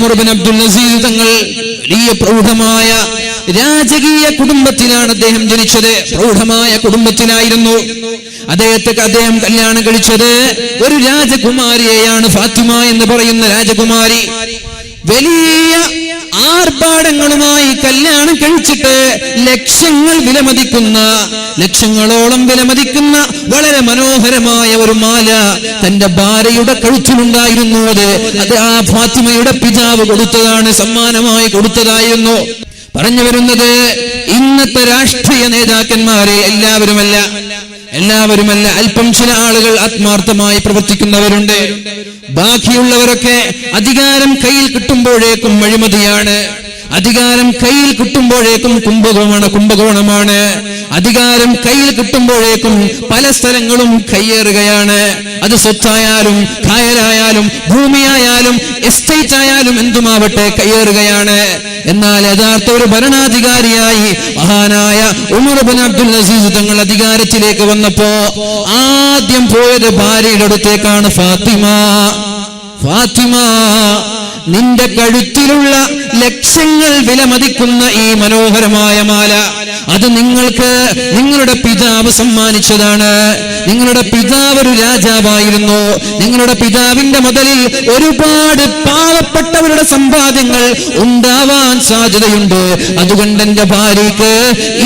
Umar bin Abdul Azeez തങ്ങൾ വലിയ പ്രൗഢമായ രാജകീയ കുടുംബത്തിലാണ് അദ്ദേഹം ജനിച്ചത്. പ്രൗഢമായ കുടുംബത്തിലായിരുന്നു. അദ്ദേഹത്തെ അദ്ദേഹം കല്യാണം കഴിച്ചത് ഒരു രാജകുമാരിയെയാണ് ഫാത്തിമ എന്ന് പറയുന്ന രാജകുമാരി. വലിയ ആർഭാടങ്ങളുമായി കല്യാണം കഴിച്ചിട്ട് ലക്ഷങ്ങൾ വിലമതിക്കുന്ന ലക്ഷങ്ങളോളം വിലമതിക്കുന്ന വളരെ മനോഹരമായ ഒരു മാല തന്റെ ഭാര്യയുടെ കഴുത്തിലുണ്ടായിരുന്നു. അത് അത് ആ ഫാത്തിമയുടെ പിതാവ് കൊടുത്തതാണ് സമ്മാനമായി കൊടുത്തതായിരുന്നു. പറഞ്ഞു വരുന്നത് ഇന്നത്തെ രാഷ്ട്രീയ നേതാക്കന്മാരെ എല്ലാവരുമല്ല എല്ലാവരുമല്ല അല്പം ചില ആളുകൾ ആത്മാർത്ഥമായി പ്രവർത്തിക്കുന്നവരുണ്ട്. ബാക്കിയുള്ളവരൊക്കെ അധികാരം കയ്യിൽ കിട്ടുമ്പോഴേക്കും വഴിമതിയാണ് അധികാരം കയ്യിൽ കിട്ടുമ്പോഴേക്കും കുംഭകോണ കുംഭകോണമാണ്. അധികാരം കയ്യിൽ കിട്ടുമ്പോഴേക്കും പല സ്ഥലങ്ങളും കയ്യേറുകയാണ്. അത് സ്വത്തായാലും കായലായാലും ഭൂമിയായാലും എസ്റ്റേറ്റ് ആയാലും എന്തുമാവട്ടെ കയ്യേറുകയാണ്. എന്നാൽ യഥാർത്ഥ ഒരു ഭരണാധികാരിയായി മഹാനായ ഉമർബിൻ അബ്ദുൽ അസീസ് തങ്ങൾ അധികാരത്തിലേക്ക് വന്നപ്പോ ആദ്യം പോയത് ഭാര്യയുടെ അടുത്തേക്കാണ് ഫാത്തിമ. ഫാത്തിമ നിന്റെ കഴുത്തിലുള്ള ലക്ഷങ്ങൾ വിലമതിക്കുന്ന ഈ മനോഹരമായ മാല. അത് നിങ്ങൾക്ക് നിങ്ങളുടെ പിതാവ് സമ്മാനിച്ചതാണ്. നിങ്ങളുടെ പിതാവ് ഒരു രാജാവായിരുന്നു. നിങ്ങളുടെ പിതാവിന്റെ മുതലിൽ ഒരുപാട് പാവപ്പെട്ടവരുടെ സമ്പാദ്യങ്ങൾ ഉണ്ടാവാൻ സാധ്യതയുണ്ട്. അതുകൊണ്ട് എന്റെ ഭാര്യക്ക്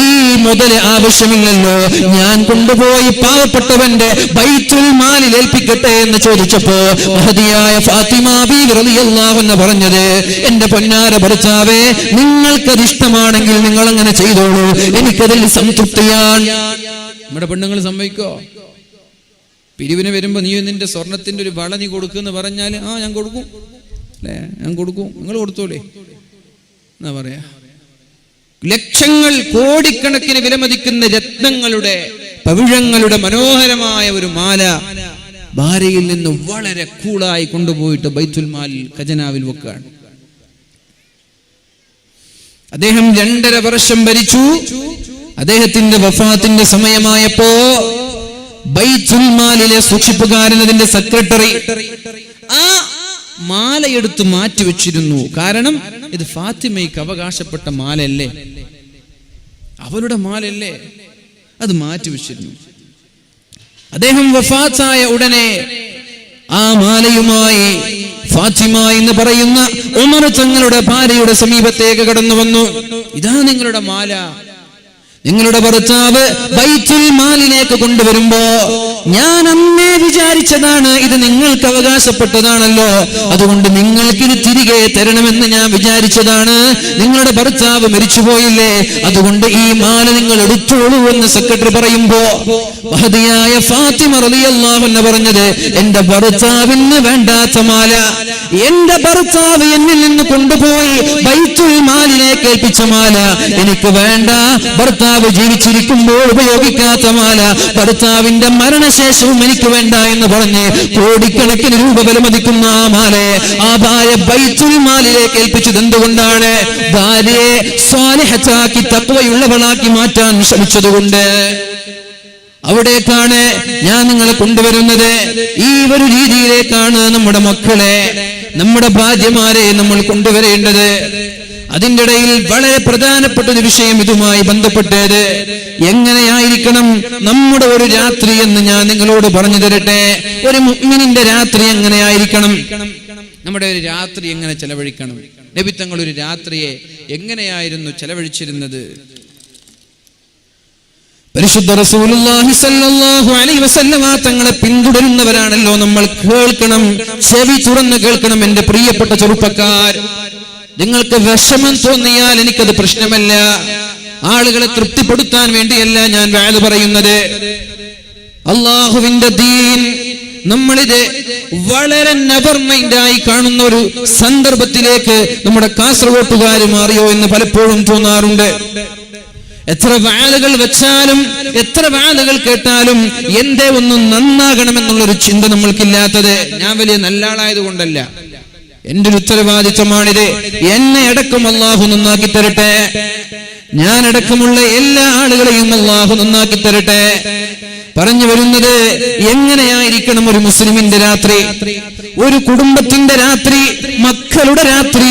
ഈ മുതൽ ആവശ്യമില്ലല്ലോ. ഞാൻ കൊണ്ടുപോയി പാവപ്പെട്ടവന്റെ ബൈത്തുൽ മാലിൽ ഏൽപ്പിക്കട്ടെ എന്ന് ചോദിച്ചപ്പോ മഹതിയായ ഫാത്തിമ ബീവി റളിയല്ലാഹു എന്ന് പറഞ്ഞത് എന്റെ പൊന്നാര ഭർത്താവേ നിങ്ങൾക്കത് ഇഷ്ടമാണെങ്കിൽ നിങ്ങൾ അങ്ങനെ ചെയ്തോളൂ. എനിക്കതിൽ സംതൃപ്തിയാണ് നമ്മുടെ പെണ്ണുങ്ങൾ സമ്മതിക്കോ? പിരിവിന് വരുമ്പോ നീ നിന്റെ സ്വർണത്തിന്റെ ഒരു വള നീ കൊടുക്കുന്ന് പറഞ്ഞാൽ ആ ഞാൻ കൊടുക്കും. അല്ലേ? ഞാൻ കൊടുക്കും. നിങ്ങൾ കൊടുത്തോളേ. എന്നാ പറയാ? ലക്ഷങ്ങൾ കോടിക്കണക്കിന് വിലമതിക്കുന്ന രത്നങ്ങളുടെ പവിഴങ്ങളുടെ മനോഹരമായ ഒരു മാല ഭാര്യയിൽ നിന്ന് വളരെ കൂളായി കൊണ്ടുപോയിട്ട് ബൈത്തുൽ മാലിൽ ഖജനാവിൽ വെക്കുകയാണ്. അദ്ദേഹം രണ്ടര വർഷം ഭരിച്ചു. അദ്ദേഹത്തിന്റെ വഫാത്തിന്റെ സമയമായപ്പോ ബൈത്തുൽമാലിലെ സൂക്ഷിപ്പുകാരൻ അതിന്റെ സെക്രട്ടറി ആ മാലയെടുത്ത് മാറ്റിവെച്ചിരുന്നു. കാരണം ഇത് ഫാത്തിമയ്ക്ക് അവകാശപ്പെട്ട മാലല്ലേ അവരുടെ മാലല്ലേ അത് മാറ്റിവെച്ചിരുന്നു. അദ്ദേഹം വഫാത്തായ ഉടനെ ആ മാലയുമായി ഫാത്തിമ എന്ന് പറയുന്ന ഉമർ തങ്ങളുടെ ഭാര്യയുടെ സമീപത്തേക്ക് കടന്നു വന്നു. ഇതാ നിങ്ങളുടെ മാല. നിങ്ങളുടെ ഭർത്താവ് ബൈത്തുൽ മാലിലേക്ക് കൊണ്ടുവരുമ്പോ ഞാൻ അന്നേ വിചാരിച്ചതാണ് ഇത് നിങ്ങൾക്ക് അവകാശപ്പെട്ടതാണല്ലോ. അതുകൊണ്ട് നിങ്ങൾക്കിത് തിരികെ തരണമെന്ന് ഞാൻ വിചാരിച്ചതാണ്. നിങ്ങളുടെ ഭർത്താവ് മരിച്ചുപോയില്ലേ? അതുകൊണ്ട് ഈ മാല നിങ്ങൾ എടുത്തോളൂ എന്ന് സെക്രട്ടറി പറയുമ്പോ മഹതിയായ ഫാത്തിമ റളിയല്ലാഹു എന്ന് പറഞ്ഞത് എന്റെ ഭർത്താവിന് വേണ്ടാത്ത മാല. എന്റെ ഭർത്താവ് എന്നിൽ നിന്ന് കൊണ്ടുപോയി ബൈത്തുൽ മാലിലേക്ക് ഏൽപ്പിച്ച മാല. എനിക്ക് വേണ്ട ഭർത്താവ് ജീവിച്ചിരിക്കുമ്പോൾ ഉപയോഗിക്കാത്ത മാല. ഭർത്താവിന്റെ മരണശേഷവും എനിക്ക് വേണ്ട എന്ന് പറഞ്ഞ് കോടിക്കണക്കിന് രൂപ വിലമതിക്കുന്ന ആ മാലെ ആ ഭാര്യ ബൈത്തുൽ മാലിലേക്ക് ഏൽപ്പിച്ചത് എന്തുകൊണ്ടാണ്? ഭാര്യയെ സ്വാലിഹച്ചാക്കി തത്വയുള്ളവളാക്കി മാറ്റാൻ ശ്രമിച്ചതുകൊണ്ട്. അവിടേക്കാണ് ഞാൻ നിങ്ങളെ കൊണ്ടുവരുന്നത്. ഈ ഒരു രീതിയിലേക്കാണ് നമ്മുടെ മക്കളെ നമ്മുടെ ഭാര്യമാരെ നമ്മൾ കൊണ്ടുവരേണ്ടത്. അതിന്റെ ഇടയിൽ വളരെ പ്രധാനപ്പെട്ട ഒരു വിഷയം ഇതുമായി ബന്ധപ്പെട്ടത് എങ്ങനെയായിരിക്കണം നമ്മുടെ ഒരു രാത്രി എന്ന് ഞാൻ നിങ്ങളോട് പറഞ്ഞു തരട്ടെ? ഒരു മുഗ്മിനിന്റെ രാത്രി എങ്ങനെയായിരിക്കണം? നമ്മുടെ ഒരു രാത്രി എങ്ങനെ ചെലവഴിക്കണം? നബിത്തങ്ങൾ ഒരു രാത്രിയെ എങ്ങനെയായിരുന്നു ചെലവഴിച്ചിരുന്നത്? പരിശുദ്ധ റസൂലുള്ളാഹി അലൈഹി വസല്ലമ തങ്ങളെ പിന്തുടരുന്നവരാണല്ലോ നമ്മൾ കേൾക്കണം. ചെവി തുറന്ന് കേൾക്കണം എന്റെ പ്രിയപ്പെട്ട ചെറുപ്പക്കാർ. നിങ്ങൾക്ക് വിഷമം തോന്നിയാൽ എനിക്കത് പ്രശ്നമല്ല. ആളുകളെ തൃപ്തിപ്പെടുത്താൻ വേണ്ടിയല്ല ഞാൻ വേദ പറയുന്നത്. അള്ളാഹുവിന്റെ ദീൻ നമ്മളിത് വളരെ നെവർ മൈൻഡായി കാണുന്ന ഒരു സന്ദർഭത്തിലേക്ക് നമ്മുടെ കാസർഗോട്ടുകാർ മാറിയോ എന്ന് പലപ്പോഴും തോന്നാറുണ്ട്. എത്ര വാലുകൾ വെച്ചാലും എത്ര വാലുകൾ കേട്ടാലും എന്റെ ഒന്നും നന്നാകണമെന്നുള്ളൊരു ചിന്ത നമ്മൾക്കില്ലാത്തത്. ഞാൻ വലിയ നല്ല ആളായത് കൊണ്ടല്ല എന്റെ ഒരു ഉത്തരവാദിത്വമാണിത്. എന്നെ അടക്കം അള്ളാഹു നന്നാക്കി തരട്ടെ. ഞാൻ അടക്കമുള്ള എല്ലാ ആളുകളെയും അള്ളാഹു നന്നാക്കി തരട്ടെ. പറഞ്ഞു വരുന്നത് എങ്ങനെയായിരിക്കണം ഒരു മുസ്ലിമിന്റെ രാത്രി? ഒരു കുടുംബത്തിന്റെ രാത്രി മക്കളുടെ രാത്രി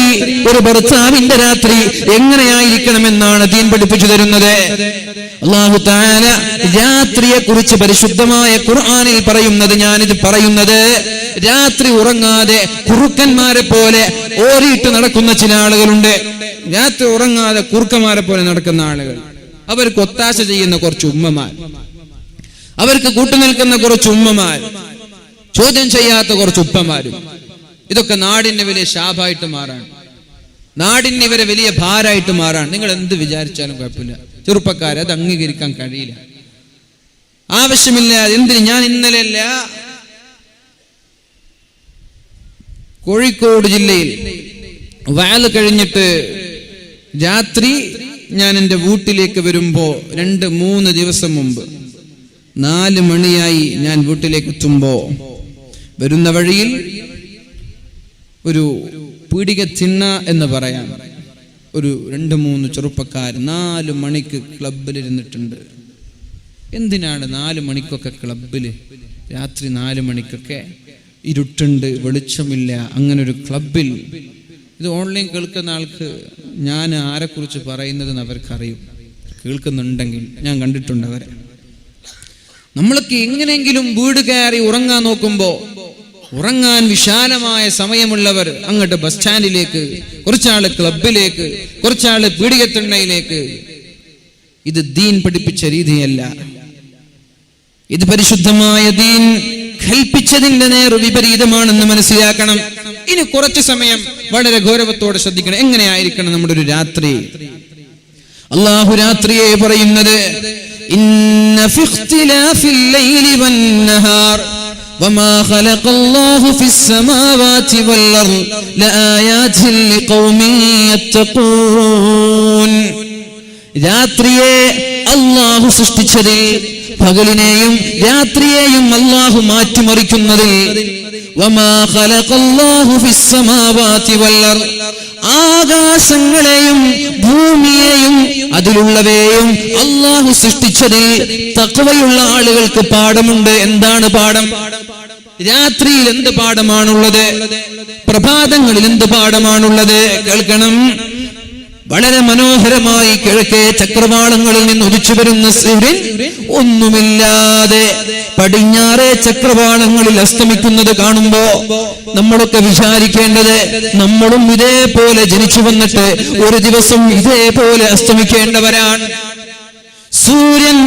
ഒരു ഭർത്താവിന്റെ രാത്രി എങ്ങനെയായിരിക്കണം എന്നാണ് ദീൻ പഠിപ്പിച്ചു തരുന്നത്? അള്ളാഹു താല രാത്രിയെ കുറിച്ച് പരിശുദ്ധമായ ഖുർആാനിൽ പറയുന്നത് ഞാനിത് പറയുന്നത് രാത്രി ഉറങ്ങാതെ കുറുക്കന്മാരെ പോലെ ഓരിയിട്ട് നടക്കുന്ന ചില ആളുകളുണ്ട്. രാത്രി ഉറങ്ങാതെ കുറുക്കന്മാരെ പോലെ നടക്കുന്ന ആളുകൾ. അവർക്ക് ഒത്താശ ചെയ്യുന്ന കുറച്ച് ഉമ്മമാർ. അവർക്ക് കൂട്ടുനിൽക്കുന്ന കുറച്ച് ഉമ്മമാർ. ചോദ്യം ചെയ്യാത്ത കുറച്ച് ഉപ്പമാരും ഇതൊക്കെ നാടിന്റെ വലിയ ശാപായിട്ട് മാറാണ്. നാടിന് ഇവരെ വലിയ ഭാരമായിട്ട് മാറാണ്. നിങ്ങൾ എന്ത് വിചാരിച്ചാലും കുഴപ്പമില്ല. ചെറുപ്പക്കാരെ അത് അംഗീകരിക്കാൻ കഴിയില്ല. ആവശ്യമില്ല എന്തിന്? ഞാൻ ഇന്നലെയല്ല കോഴിക്കോട് ജില്ലയിൽ വയൽ കഴിഞ്ഞിട്ട് രാത്രി ഞാൻ എന്റെ വീട്ടിലേക്ക് വരുമ്പോൾ രണ്ട് മൂന്ന് ദിവസം മുമ്പ് നാല് മണിയായി ഞാൻ വീട്ടിലേക്ക് എത്തുമ്പോ വരുന്ന വഴിയിൽ ഒരു പീടിക തിണ്ണ എന്ന് പറയാം. ഒരു രണ്ട് മൂന്ന് ചെറുപ്പക്കാർ നാല് മണിക്ക് ക്ലബിലിരുന്നിട്ടുണ്ട് എന്തിനാണ് നാല് മണിക്കൊക്കെ ക്ലബിൽ രാത്രി നാല് മണിക്കൊക്കെ ഇരുട്ടുണ്ട് വെളിച്ചമില്ല. അങ്ങനെ ഒരു ക്ലബിൽ ഇത് ഓൺലൈൻ കേൾക്കുന്ന ആൾക്ക് ഞാൻ ആരെക്കുറിച്ച് പറയുന്നതെന്ന് അവർക്കറിയും. കേൾക്കുന്നുണ്ടെങ്കിൽ ഞാൻ കണ്ടിട്ടുണ്ട് അവരെ. നമ്മൾക്ക് എങ്ങനെയെങ്കിലും വീട് കയറി ഉറങ്ങാൻ നോക്കുമ്പോൾ ഉറങ്ങാൻ വിശാലമായ സമയമുള്ളവർ അങ്ങോട്ട് ബസ് സ്റ്റാൻഡിലേക്ക് കുറച്ചാൾ ക്ലബിലേക്ക് കുറച്ചാൾ പീഡികത്തിണ്ണയിലേക്ക്. ഇത് ദീൻ പഠിപ്പിച്ച രീതിയല്ല. ഇത് പരിശുദ്ധമായ ദീൻ കൽപ്പിച്ചതിന്റെ നേർ വിപരീതമാണെന്ന് മനസ്സിലാക്കണം. ഇനി കുറച്ചു സമയം വളരെ ഗൗരവത്തോടെ ശ്രദ്ധിക്കണം. എങ്ങനെയായിരിക്കണം നമ്മുടെ ഒരു രാത്രി? അള്ളാഹു രാത്രിയെ പറയുന്നത് രാത്രിയെ അള്ളാഹു സൃഷ്ടിച്ചതിൽ പകലിനെയും രാത്രിയെയും അള്ളാഹു മാറ്റിമറിക്കുന്നതിൽ ആകാശങ്ങളെയും ഭൂമിയെയും അതിലുള്ളവയെയും അള്ളാഹു സൃഷ്ടിച്ചതിൽ തക്കവയുള്ള ആളുകൾക്ക് പാഠമുണ്ട് എന്താണ് പാഠം? രാത്രിയിൽ എന്ത് പാഠമാണുള്ളത്? പ്രഭാതങ്ങളിൽ എന്ത് പാഠമാണുള്ളത്? കേൾക്കണം. വളരെ മനോഹരമായി കിഴക്കേ ചക്രവാളങ്ങളിൽ നിന്ന് ഉദിച്ചു വരുന്ന സൂര്യൻ ഒന്നുമില്ലാതെ പടിഞ്ഞാറേ ചക്രവാളങ്ങളിൽ അസ്തമിക്കുന്നത് കാണുമ്പോ നമ്മളൊക്കെ വിചാരിക്കേണ്ടത് നമ്മളും ഇതേപോലെ ജനിച്ചു വന്നിട്ട് ഒരു ദിവസം ഇതേപോലെ അസ്തമിക്കേണ്ടവരാണ്. സൂര്യൻ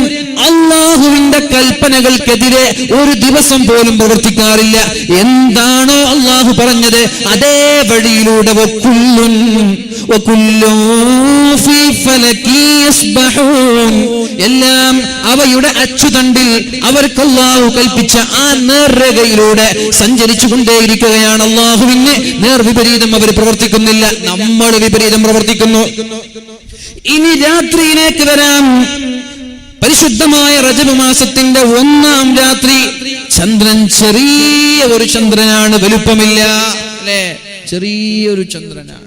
അള്ളാഹുവിന്റെ കൽപ്പനകൾക്കെതിരെ ഒരു ദിവസം പോലും പ്രവർത്തിക്കാറില്ല. എന്താണോ അള്ളാഹു പറഞ്ഞത് അതേ വഴിയിലൂടെ എല്ലാം അവയുടെ അച്ചുതണ്ടിൽ അവർക്ക് അള്ളാഹു കൽപ്പിച്ച ആ നേർരേഖയിലൂടെ സഞ്ചരിച്ചു കൊണ്ടേയിരിക്കുകയാണ് അള്ളാഹുവിന് നേർവിപരീതം അവർ പ്രവർത്തിക്കുന്നില്ല. നമ്മൾ വിപരീതം പ്രവർത്തിക്കുന്നു. ഇനി രാത്രിയിലേക്ക് വരാം. പരിശുദ്ധമായ റജബ് മാസത്തിന്റെ ഒന്നാം രാത്രി. ചന്ദ്രൻ ചെറിയ ഒരു ചന്ദ്രനാണ്. വലുപ്പമില്ല. ചെറിയൊരു ചന്ദ്രനാണ്.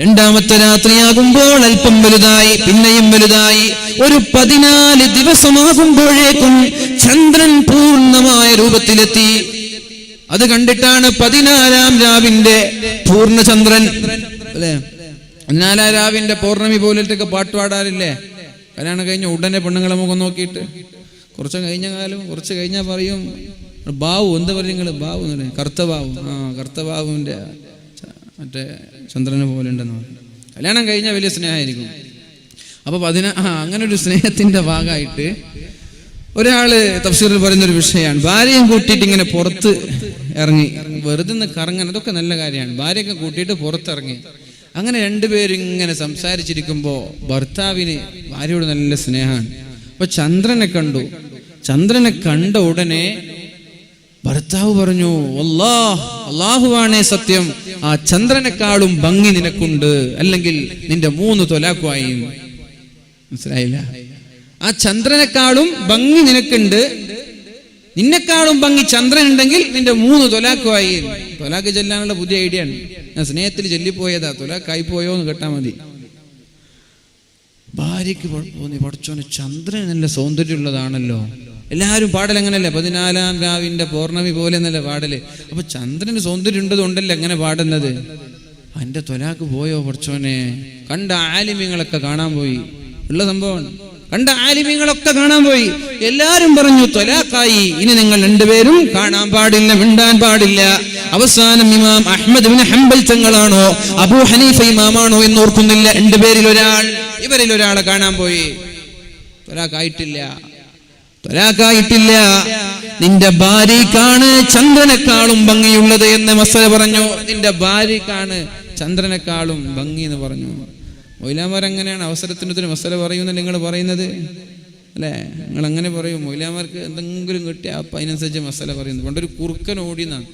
രണ്ടാമത്തെ രാത്രിയാകുമ്പോൾ അല്പം വലുതായി പിന്നെയും വലുതായി. ഒരു പതിനാല് ദിവസമാകുമ്പോഴേക്കും ചന്ദ്രൻ പൂർണമായ രൂപത്തിലെത്തി. അത് കണ്ടിട്ടാണ് പതിനാലാം രാവിന്റെ പൂർണചന്ദ്രൻ. അല്ലേ? പതിനാലാം രാവിന്റെ പൗർണമി പോലത്തെയൊക്കെ പാട്ട് പാടാറില്ലേ? കല്യാണം കഴിഞ്ഞ ഉടനെ പെണ്ണുങ്ങളെ മുഖം നോക്കിയിട്ട്. കുറച്ച് കഴിഞ്ഞ കാലം കുറച്ച് കഴിഞ്ഞാൽ പറയും. ബാവു എന്താ പറയും. നിങ്ങൾ ബാവു. കർത്തബാവു ആ കറുത്ത ബാവുവിന്റെ മറ്റേ ചന്ദ്രനെ പോലെ ഉണ്ടെന്ന് പറയും കല്യാണം കഴിഞ്ഞാൽ വലിയ സ്നേഹമായിരിക്കും അപ്പോൾ പതിന അങ്ങനെ ഒരു സ്നേഹത്തിന്റെ ഭാഗമായിട്ട് ഒരാൾ തഫ്സീറിൽ പറയുന്ന ഒരു വിഷയമാണ്. ഭാര്യയും കൂട്ടിയിട്ട് ഇങ്ങനെ പുറത്ത് ഇറങ്ങി. വെറുതെ നിന്ന് കറങ്ങാൻ അതൊക്കെ നല്ല കാര്യമാണ്. ഭാര്യയൊക്കെ കൂട്ടിയിട്ട് പുറത്തിറങ്ങി. അങ്ങനെ രണ്ടുപേരും ഇങ്ങനെ സംസാരിച്ചിരിക്കുമ്പോൾ ഭർത്താവിന് ഭാര്യയോട് നല്ല സ്നേഹമാണ്. അപ്പൊ ചന്ദ്രനെ കണ്ടു. ചന്ദ്രനെ കണ്ട ഉടനെ ഭർത്താവ് പറഞ്ഞു അള്ളാഹ് അള്ളാഹുവാണേ സത്യം. ആ ചന്ദ്രനെക്കാളും ഭംഗി നിനക്കുണ്ട്. അല്ലെങ്കിൽ നിന്റെ മൂന്ന് തൊലാക്കുമായി മനസ്സിലായില്ല? ആ ചന്ദ്രനെക്കാളും ഭംഗി നിനക്കുണ്ട്. നിന്നെക്കാളും ഭംഗി ചന്ദ്രൻ ഉണ്ടെങ്കിൽ നിന്റെ മൂന്ന് തൊലാക്കുമായി തൊലാക്ക് ചെല്ലാനുള്ള പുതിയ ഐഡിയ ആണ്. ഞാൻ സ്നേഹത്തിൽ ചെല്ലിപ്പോയതാ. തൊലാക്കായി പോയോ എന്ന് കേട്ടാ മതി. ഭാര്യയ്ക്ക് കുഴപ്പമൊന്നും പഠിച്ചോന് ചന്ദ്രൻ നല്ല സൗന്ദര്യമുള്ളതാണല്ലോ. എല്ലാവരും പാടൽ അങ്ങനല്ലേ പതിനാലാം രാവിന്റെ പൗർണമി പോലെ എന്നല്ലേ പാടൽ? അപ്പൊ ചന്ദ്രന് സൗന്ദര്യം ഉണ്ടതുകൊണ്ടല്ലേ എങ്ങനെ പാടുന്നത്? അന്റെ തൊലാക്ക് പോയോ കുറച്ചോനെ കണ്ട ആലിമ്യങ്ങളൊക്കെ കാണാൻ പോയി. ഉള്ള സംഭവം. കണ്ട ആലിമ്യങ്ങളൊക്കെ കാണാൻ പോയി. എല്ലാരും പറഞ്ഞു തൊലാക്കായി. ഇനി നിങ്ങൾ രണ്ടുപേരും കാണാൻ പാടില്ല മിണ്ടാൻ പാടില്ല. അവസാനം ഇമാം അഹമ്മദ് ബിൻ ഹംബൽ തങ്ങളാണോ അബൂ ഹനീഫ ഇമാമാണോ എന്ന് ഓർക്കുന്നില്ല രണ്ടുപേരിൽ ഒരാൾ ഇവരിൽ ഒരാളെ കാണാൻ പോയി. തൊലാക്കായിട്ടില്ല. തൊലാക്കായിട്ടില്ല നിന്റെ ഭാര്യക്കാണ് ചന്ദ്രനെക്കാളും ഭംഗിയുള്ളത് എന്ന് മസല പറഞ്ഞു. നിന്റെ ഭാര്യക്കാണ് ചന്ദ്രനെക്കാളും ഭംഗി എന്ന് പറഞ്ഞു. മൊയിലാമാരങ്ങനെയാണ് അവസരത്തിനൊരു മസല പറയുന്ന നിങ്ങൾ പറയുന്നത്? അല്ലേ? നിങ്ങൾ അങ്ങനെ പറയും. മൊയിലാമാർക്ക് എന്തെങ്കിലും കിട്ടിയ അപ്പം അതിനനുസരിച്ച് മസല പറയുന്നു പണ്ടൊരു കുറുക്കൻ ഓടിന്നാണ്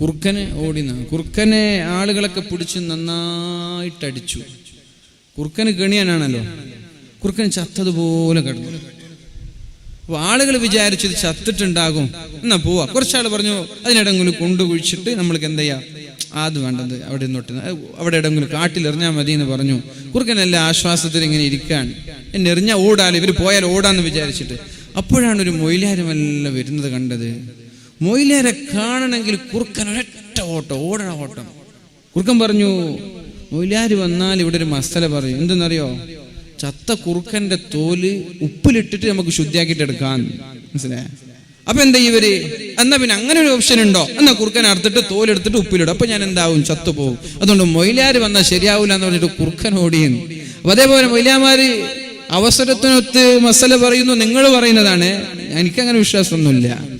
കുറുക്കന് ഓടിന്നാണ് കുറുക്കനെ ആളുകളൊക്കെ പിടിച്ച് നന്നായിട്ടടിച്ചു. കുറുക്കന് കെണിയാനാണല്ലോ. കുറുക്കൻ ചത്തതുപോലെ കിടന്നു. അപ്പൊ ആളുകൾ വിചാരിച്ചത് ചത്തിട്ടുണ്ടാകും. എന്നാ പോവാ. കുറച്ചാൾ പറഞ്ഞു അതിനിടെങ്കിലും കൊണ്ടുകുഴിച്ചിട്ട് നമ്മൾക്ക് എന്ത് ചെയ്യാം അത് വേണ്ടത് അവിടെ നിന്നോട്ട് അവിടെ കാട്ടിൽ കാട്ടിലെറിഞ്ഞാൽ മതി എന്ന് പറഞ്ഞു കുറുക്കനെല്ലാം ആശ്വാസത്തിൽ ഇങ്ങനെ ഇരിക്കാൻ എന്നെ എറിഞ്ഞ ഓടാൽ ഇവർ പോയാൽ ഓടാന്ന് വിചാരിച്ചിട്ട്. അപ്പോഴാണ് ഒരു മൊയിലാരുമെല്ലാം വരുന്നത് കണ്ടത്. മൊയിലാരെ കാണണമെങ്കിൽ കുറുക്കൻ ഒരൊറ്റ ഓട്ടം ഓടണ ഓട്ടം. കുറുക്കൻ പറഞ്ഞു മൊയിലാര് വന്നാൽ ഇവിടെ ഒരു മസല പറയും. എന്തെന്നറിയോ? ചത്ത കുറുക്കന്റെ തോൽ ഉപ്പിലിട്ടിട്ട് നമുക്ക് ശുദ്ധിയാക്കിയിട്ട് എടുക്കാൻ. മനസ്സിലായ? അപ്പൊ എന്താ ഇവർ? എന്നാ പിന്നെ അങ്ങനെ ഒരു ഓപ്ഷൻ ഉണ്ടോ? എന്നാ കുറുക്കൻ അറുത്തിട്ട് തോലെടുത്തിട്ട് ഉപ്പിലിടും. അപ്പൊ ഞാൻ എന്താവും? ചത്തുപോകും അതുകൊണ്ട് മൊയിലാര് വന്നാൽ ശരിയാവില്ല എന്ന് പറഞ്ഞിട്ട് കുറുക്കൻ ഓടിയെന്ന് അപ്പൊ അതേപോലെ മൊയിലാമാര് അവസരത്തിനൊത്ത് മസല പറയുന്നു നിങ്ങൾ പറയുന്നതാണ്. എനിക്കങ്ങനെ വിശ്വാസമൊന്നുമില്ല.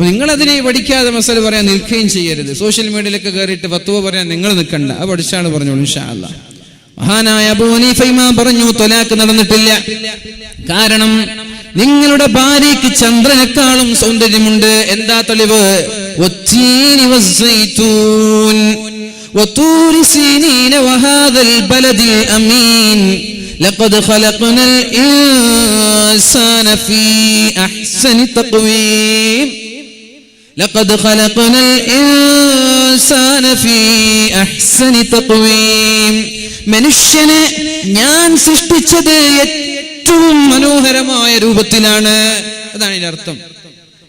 നിങ്ങൾ അതിനെ പഠിക്കാതെ മസല പറയാൻ നിൽക്കുകയും ചെയ്യരുത്. സോഷ്യൽ മീഡിയയിലൊക്കെ കയറിയിട്ട് പത്തുവ പറയാൻ നിങ്ങൾ നിൽക്കണ്ട. അത് പഠിച്ചാണ് പറഞ്ഞോളൂ ഇൻഷാ അല്ലാ മഹാനായ അബൂ ഹനീഫ ഇമാം പറഞ്ഞു തൊലാക്ക് നടന്നിട്ടില്ല കാരണം നിങ്ങളുടെ ഭാര്യയ്ക്ക് ചന്ദ്രനേക്കാളും സൗന്ദര്യമുണ്ട് എന്താ തെളിവ് والتين والزيتون وطور سينين وهذا البلد الأمين لقد خلقنا الإنسان في أحسن تقويم لقد خلقنا الإنسان في أحسن تقويم മനുഷ്യനെ ഞാൻ സൃഷ്ടിച്ചത് ഏറ്റവും മനോഹരമായ രൂപത്തിലാണ് അതാണ് ഇതിന്റെ അർത്ഥം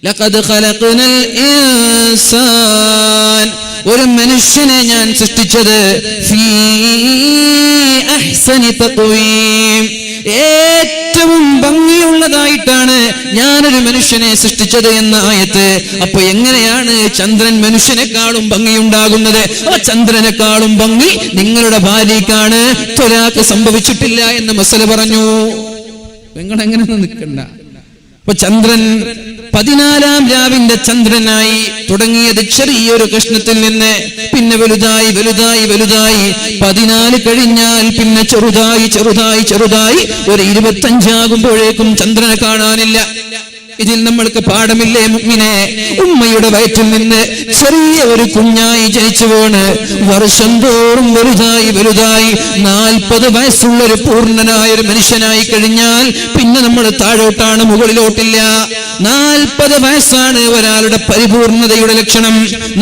ലഖദ് ഖലഖ്നൽ ഇൻസാൻ ഒരു മനുഷ്യനെ ഞാൻ സൃഷ്ടിച്ചത് ഫീ അഹ്സനി തഖ്വീം ഏറ്റവും ഭംഗിയുള്ളതായിട്ടാണ് ഞാനൊരു മനുഷ്യനെ സൃഷ്ടിച്ചത് എന്ന ആയത്ത് അപ്പൊ എങ്ങനെയാണ് ചന്ദ്രൻ മനുഷ്യനെക്കാളും ഭംഗിയുണ്ടാകുന്നത്? ആ ചന്ദ്രനെക്കാളും ഭംഗി നിങ്ങളുടെ ഭാര്യക്കാണ് ത്വരാക്ക് സംഭവിച്ചിട്ടില്ല എന്ന് മസല പറഞ്ഞു. നിങ്ങൾ എങ്ങനെ നിൽക്കണ്ട. അപ്പൊ ചന്ദ്രൻ പതിനാലാം രാവിന്റെ ചന്ദ്രനായി തുടങ്ങിയത് ചെറിയൊരു കഷ്ണത്തിൽ നിന്ന് പിന്നെ വലുതായി വലുതായി വലുതായി. പതിനാല് കഴിഞ്ഞാൽ പിന്നെ ചെറുതായി ചെറുതായി ചെറുതായി. ഒരു ഇരുപത്തഞ്ചാകുമ്പോഴേക്കും ചന്ദ്രനെ കാണാനില്ല. ഇതിൽ നമ്മൾക്ക് പാഠമില്ലേ മുഗ്മിനെ? ഉമ്മയുടെ വയറ്റിൽ നിന്ന് ചെറിയ ഒരു കുഞ്ഞായി ജനിച്ചു വീണ് വർഷം തോറും വലുതായി വലുതായി നാൽപ്പത് വയസ്സുള്ള ഒരു പൂർണനായ ഒരു മനുഷ്യനായി കഴിഞ്ഞാൽ പിന്നെ നമ്മൾ താഴോട്ടാണ് മുകളിലോട്ടില്ല. നാൽപ്പത് വയസ്സാണ് ഒരാളുടെ പരിപൂർണതയുടെ ലക്ഷണം.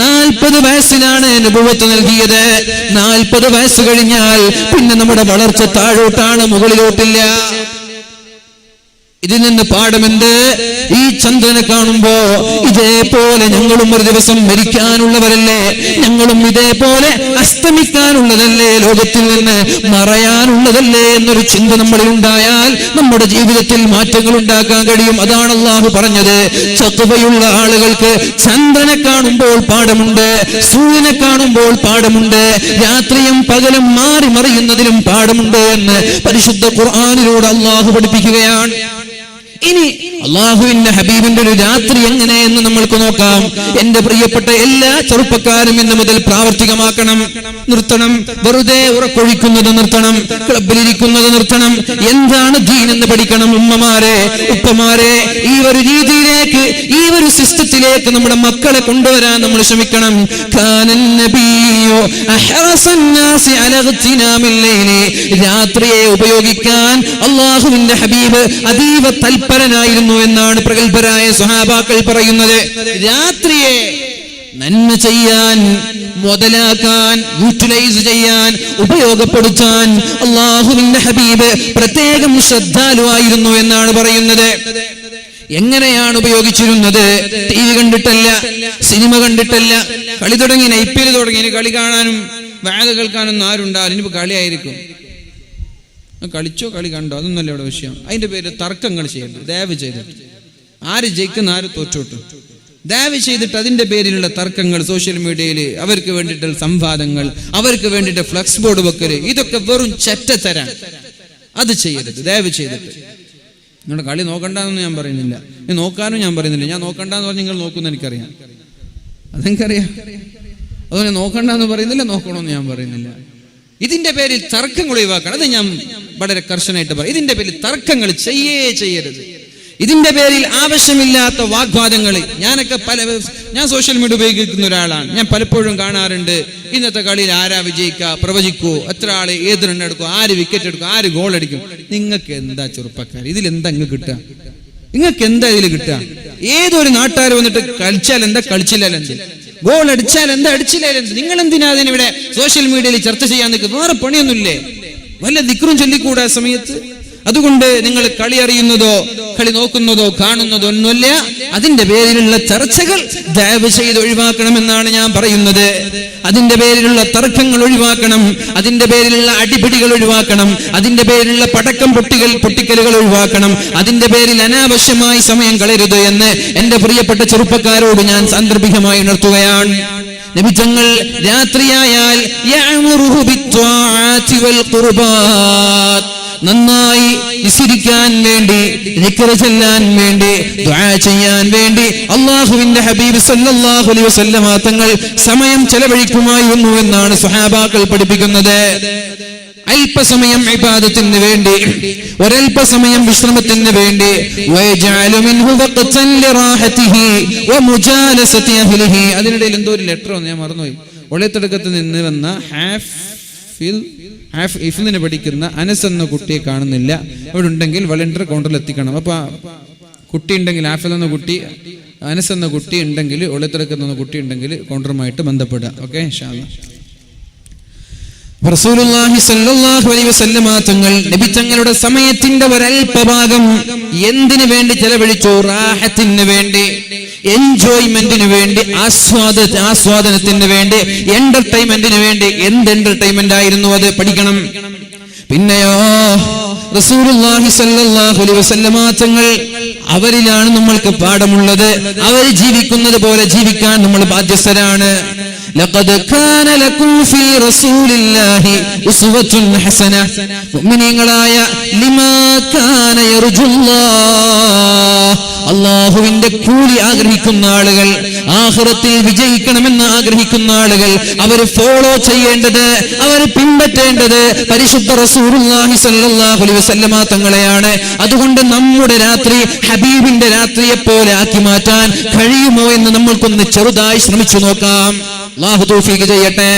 നാൽപ്പത് വയസ്സിലാണ് അനുഭവത്ത് നൽകിയത്. നാൽപ്പത് വയസ്സ് കഴിഞ്ഞാൽ പിന്നെ നമ്മുടെ വളർച്ച താഴോട്ടാണ് മുകളിലോട്ടില്ല. ഇതിൽ നിന്ന് പാഠമെന്ത്? ഈ ചന്ദ്രനെ കാണുമ്പോ ഇതേപോലെ ഞങ്ങളും ഒരു ദിവസം മരിക്കാനുള്ളവരല്ലേ? ഞങ്ങളും ഇതേപോലെ അസ്തമിക്കാനുള്ളതല്ലേ? ലോകത്തിൽ നിന്ന് മറയാനുള്ളതല്ലേ? എന്നൊരു ചിന്ത നമ്മളിൽ ഉണ്ടായാൽ നമ്മുടെ ജീവിതത്തിൽ മാറ്റങ്ങൾ ഉണ്ടാക്കാൻ കഴിയും. അതാണ് അള്ളാഹു പറഞ്ഞത്. ചത്തുവയുള്ള ആളുകൾക്ക് ചന്ദ്രനെ കാണുമ്പോൾ പാഠമുണ്ട് സൂര്യനെ കാണുമ്പോൾ പാഠമുണ്ട് രാത്രിയും പകലും മാറി മറിയുന്നതിലും പാഠമുണ്ട് എന്ന് പരിശുദ്ധ ഖുർആാനിലൂടെ അള്ളാഹു പഠിപ്പിക്കുകയാണ്. ഇനി അള്ളാഹുവിന്റെ ഹബീബിന്റെ ഒരു രാത്രി എങ്ങനെയെന്ന് നമ്മൾക്ക് നോക്കാം. എന്റെ പ്രിയപ്പെട്ട എല്ലാ ചെറുപ്പക്കാരും ഇന്ന് മുതൽ പ്രാവർത്തികമാക്കണം. നിർത്തണം. വെറുതെ ഉറക്കൊഴിക്കുന്നത് നിർത്തണം. ക്ലബിലിരിക്കുന്നത് നിർത്തണം. എന്താണ് ദീൻ എന്ന് പഠിക്കണം ഉമ്മമാരെ ഉപ്പമാരെ. ഈ ഒരു രീതിയിലേക്ക് ഈ ഒരു സിസ്റ്റത്തിലേക്ക് നമ്മുടെ മക്കളെ കൊണ്ടുവരാൻ നമ്മൾ ശ്രമിക്കണം. രാത്രിയെ ഉപയോഗിക്കാൻ അള്ളാഹുവിന്റെ ഹബീബ് അതീവ തൽപരനായിരുന്നു. എന്നാണ് പ്രഗത്ഭരായ സ്വഹാബാക്കൾ പറയുന്നത്. രാത്രിയെ നന്മ ചെയ്യാൻ മുതലാക്കാൻ യൂട്ടിലൈസ് ചെയ്യാൻ ഉപയോഗപ്പെടുത്താൻ അള്ളാഹുവിന്റെ ഹബീബ് പ്രത്യേകം ശ്രദ്ധാലുവായിരുന്നു എന്നാണ് പറയുന്നത്. എങ്ങനെയാണ് ഉപയോഗിച്ചിരുന്നത്? ടി വി കണ്ടിട്ടല്ല സിനിമ കണ്ടിട്ടല്ല കളി തുടങ്ങി ഐ തുടങ്ങി കളി കാണാനും വേഗ കേൾക്കാനൊന്നും ആരുണ്ടാവില്ല ഇനിയിപ്പോ കളിയായിരിക്കും. കളിച്ചോ കളി കണ്ടോ അതൊന്നല്ല ഇവിടെ വിഷയം. അതിന്റെ പേര് തർക്കങ്ങൾ ചെയ്യരുത്. ദയവ് ചെയ്തിട്ട് ആര് ജയിക്കുന്ന ആര് തോറ്റോട്ട്. ദയവ് ചെയ്തിട്ട് അതിന്റെ പേരിലുള്ള തർക്കങ്ങൾ സോഷ്യൽ മീഡിയയിൽ അവർക്ക് വേണ്ടിയിട്ടുള്ള സംവാദങ്ങൾ അവർക്ക് വേണ്ടിയിട്ട് ഫ്ലക്സ് ബോർഡ് വെക്കൽ ഇതൊക്കെ വെറും ചെറ്റത്തരാൻ അത് ചെയ്യരുത്. ദയവ് ചെയ്തിട്ട്. നിങ്ങളുടെ കളി നോക്കണ്ടെന്ന് ഞാൻ പറയുന്നില്ല. നീ നോക്കാനും ഞാൻ പറയുന്നില്ല. ഞാൻ നോക്കണ്ടെന്ന് പറഞ്ഞ് നിങ്ങൾ നോക്കുന്ന എനിക്കറിയാം. അതെനിക്കറിയാം. അതുപോലെ നോക്കണ്ടെന്ന് പറയുന്നില്ല നോക്കണമെന്ന് ഞാൻ പറയുന്നില്ല. ഇതിന്റെ പേരിൽ തർക്കങ്ങൾ ഒഴിവാക്കണം. അത് ഞാൻ വളരെ കർശനമായിട്ട് പറയും ഇതിന്റെ പേരിൽ തർക്കങ്ങൾ ചെയ്യേ ചെയ്യരുത്. ഇതിന്റെ പേരിൽ ആവശ്യമില്ലാത്ത വാഗ്വാദങ്ങൾ. ഞാനൊക്കെ പല ഞാൻ സോഷ്യൽ മീഡിയ ഉപയോഗിക്കുന്ന ഒരാളാണ്. ഞാൻ പലപ്പോഴും കാണാറുണ്ട് ഇന്നത്തെ കളിയിൽ ആരാ വിജയിക്കുക പ്രവചിക്കൂ എത്ര ആൾ ഏത് റൺ എടുക്കും ആര് വിക്കറ്റ് എടുക്കും ആര് ഗോൾ അടിക്കും. നിങ്ങൾക്ക് എന്താ ചെറുപ്പക്കാർ ഇതിൽ എന്താ ഇങ്ങ് കിട്ടുക? നിങ്ങൾക്ക് എന്താ ഇതിൽ കിട്ടുക? ഏതൊരു നാട്ടുകാർ വന്നിട്ട് കളിച്ചാൽ എന്താ കളിച്ചില്ല ഗോൾ അടിച്ചാൽ എന്താ അടിച്ചില്ല നിങ്ങൾ എന്തിനാ അതിനിവിടെ സോഷ്യൽ മീഡിയയിൽ ചർച്ച ചെയ്യാൻ നിൽക്കുക വേറെ പണിയൊന്നുമില്ലേ? വല്ല ദിക്റും ചൊല്ലിക്കൂടെ ആ സമയത്ത്? അതുകൊണ്ട് നിങ്ങൾ കളി അറിയുന്നതോ കളി നോക്കുന്നതോ കാണുന്നതോ ഒന്നുമല്ല അതിന്റെ പേരിലുള്ള ചർച്ചകൾ ദയവ് ചെയ്ത് ഒഴിവാക്കണമെന്നാണ് ഞാൻ പറയുന്നത്. അതിന്റെ പേരിലുള്ള തർക്കങ്ങൾ ഒഴിവാക്കണം അതിന്റെ പേരിലുള്ള അടിപിടികൾ ഒഴിവാക്കണം അതിന്റെ പേരിലുള്ള പടക്കം പൊട്ടികൾ പൊട്ടിക്കലുകൾ ഒഴിവാക്കണം അതിന്റെ പേരിൽ അനാവശ്യമായി സമയം കളയരുത് എന്ന് എന്റെ പ്രിയപ്പെട്ട ചെറുപ്പക്കാരോട് ഞാൻ സാന്ദർഭികമായി ഉണർത്തുകയാണ്. നബിതങ്ങൾ രാത്രിയായാൽ നന്നായി വിസിരിക്കാൻ വേണ്ടി ദിക്ർ ചെല്ലാൻ വേണ്ടി ചെയ്യാൻ വേണ്ടി അള്ളാഹുവിന്റെ ഹബീബ് സല്ലല്ലാഹു അലൈഹി വസല്ലമ തങ്ങൾ സമയം ചെലവഴിക്കുമായിരുന്നു എന്നാണ് സുഹാബാക്കൾ പഠിപ്പിക്കുന്നത്. അല്പസമയം ഇബാദത്തിന് വേണ്ടി ഒരല്പസമയം വിശ്രമത്തിന് വേണ്ടി അതിനിടയിൽ എന്തോ ഒരു ലെറ്റർ ഒന്ന് ഞാൻ മറന്നുപോയി. ഒളിയത്തടുക്കത്ത് നിന്ന് വന്ന ഹാഫിൽ ഹാഫ് ഇഫ്ലിന് പഠിക്കുന്ന അനസ് എന്ന കുട്ടിയെ കാണുന്നില്ല. അവിടെ ഉണ്ടെങ്കിൽ വളണ്ടിയർ കൗണ്ടറിൽ എത്തിക്കണം. അപ്പൊ കുട്ടി ഉണ്ടെങ്കിൽ ഹാഫിൽ എന്ന കുട്ടി അനസ് എന്ന കുട്ടി ഉണ്ടെങ്കിൽ ഒളിത്തിറക്കുന്ന കുട്ടി ഉണ്ടെങ്കിൽ കൗണ്ടറുമായിട്ട് ബന്ധപ്പെടുക. ഓക്കെ ഷാല്ല റസൂലുള്ളാഹി സല്ലല്ലാഹു അലൈഹി വസല്ലമ തങ്ങൾ നബി തങ്ങളുടെ സമയത്തിന്റെ ഒരൽപഭാഗം എന്തിനു വേണ്ടി ചെലവഴിച്ചു? റാഹത്തിന് വേണ്ടി എൻജോയ്മെന്റിന് വേണ്ടി ആസ്വാദ ആസ്വാദനത്തിന് വേണ്ടി എന്റർടൈൻമെന്റിന് വേണ്ടി എന്ത് എന്റർടൈൻമെന്റ് ആയിരുന്നു അത് പഠിക്കണം. പിന്നെയോ റസൂലുള്ളാഹി സല്ലല്ലാഹു അലൈഹി വസല്ലമ തങ്ങൾ അവരിലാണ് നമ്മൾക്ക് പാഠമുള്ളത്. അവർ ജീവിക്കുന്നത് പോലെ ജീവിക്കാൻ നമ്മൾ ബാധ്യസ്ഥരാണ്. ലഖദ് കാന ലക്കും ഫീ റസൂലില്ലാഹി ഹസന മുഅ്മിനീങ്ങളായ ലിമാ കാന യർജുല്ലാഹ്. അള്ളാഹുവിന്റെ കൂലി ആഗ്രഹിക്കുന്ന ആളുകൾ ആഹ്റത്തിൽ വിജയിക്കണമെന്ന് ആഗ്രഹിക്കുന്ന ആളുകൾ അവർ ഫോളോ ചെയ്യേണ്ടത് അവർ പിൻപറ്റേണ്ടത് പരിശുദ്ധ റസൂറുല്ലാഹി സല്ലല്ലാഹു അലൈഹി വസല്ലമ തങ്ങളെയാണ്. അതുകൊണ്ട് നമ്മുടെ രാത്രി ഹബീബിന്റെ രാത്രിയെ ആക്കി മാറ്റാൻ കഴിയുമോ എന്ന് നമ്മൾക്കൊന്ന് ചെറുതായി ശ്രമിച്ചു നോക്കാം. അള്ളാഹു തൗഫീഖ് ചെയ്യട്ടെ.